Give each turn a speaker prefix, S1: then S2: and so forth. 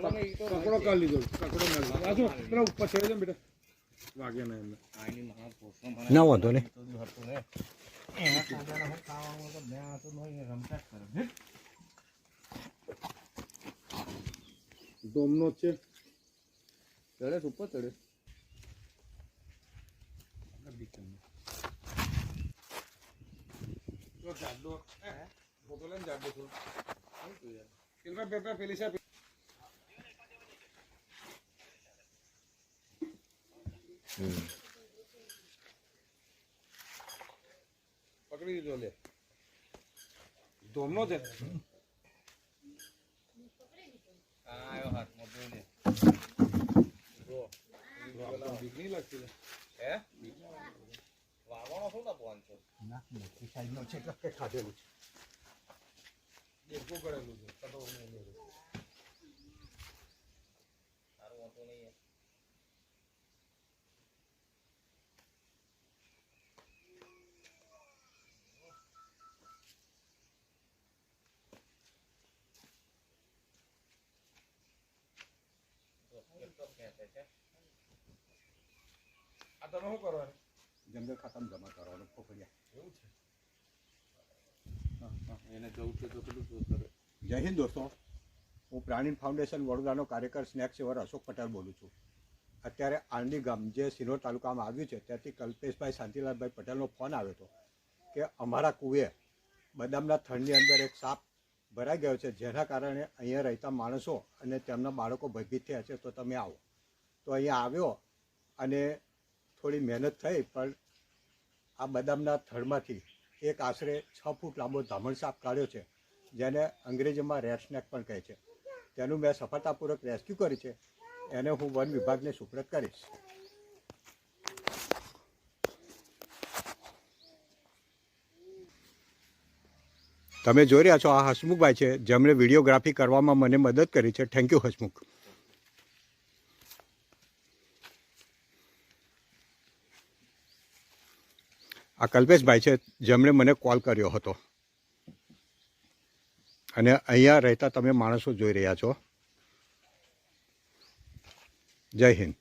S1: કકડો કાઢ લીધો. કકડો મારી આ પેલા ઉપર છેડે છે બેટા. વાગે ના એમને.
S2: આની મહા પોષણ
S3: ના વાંધો
S2: ને.
S1: ડોમનો છે.
S2: ચડે ઉપર ચડે
S1: તો જાડો હે? ફોટો લઈને જાડો છું. પેલા પેપર પેલી છે. પકડી લીધો લે ધોમનો છે
S2: આવ્યો હાથમાં જોઈ લે.
S1: બીક નહીં લાગતી.
S2: હે? વાવવાનો શું ના પાંચસો?
S1: દેડકો કરેલું છે કટો નહીં.
S2: તારું વાંધો નહીં હે. ખેંચે છે.
S1: આ તમે શું કરવાનું?
S3: જંગલ ખાતામાં જમા કરવાનો ફોફડિયા.
S1: એવું છે?
S2: એને જવું છે તો પેલું કરે?
S3: જય હિન્દ દોસ્તો. હું પ્રાણીન ફાઉન્ડેશન વડોદરાનો કાર્યકર સ્નેક સેવર અશોક પટેલ બોલું છું. અત્યારે આંડી ગામ જે સિનોર તાલુકામાં આવ્યું છે ત્યાંથી કલ્પેશભાઈ શાંતિલાલભાઈ પટેલનો ફોન આવ્યો હતો કે અમારા કુએ બદામના થડની અંદર એક સાપ ભરાઈ ગયો છે. જેના કારણે અહીંયા રહેતા માણસો અને તેમના બાળકો ભયભીત થયા છે. તો તમે આવો. તો અહીંયા આવ્યો અને થોડી મહેનત થઈ, પણ આ બદામના થડમાંથી એક આશરે છ ફૂટ લાંબો ધામણ સાપ કાઢ્યો છે, જેને અંગ્રેજીમાં રેડ સ્નેક પણ કહે છે. તેનું મેં સફળતાપૂર્વક રેસ્ક્યુ કરી છે. એને હું વન વિભાગને સુપ્રત કરીશ. તમે જોઈ રહ્યા છો આ હસમુખભાઈ છે, જેમણે વિડીયોગ્રાફી કરવામાં મને મદદ કરી છે. Thank you Hasmukh. આ કલ્પેશભાઈ છે, જેમણે મને કોલ કર્યો હતો. અને અહીંયા રહેતા તમે માણસો જોઈ રહ્યા છો. જય હિન્દ.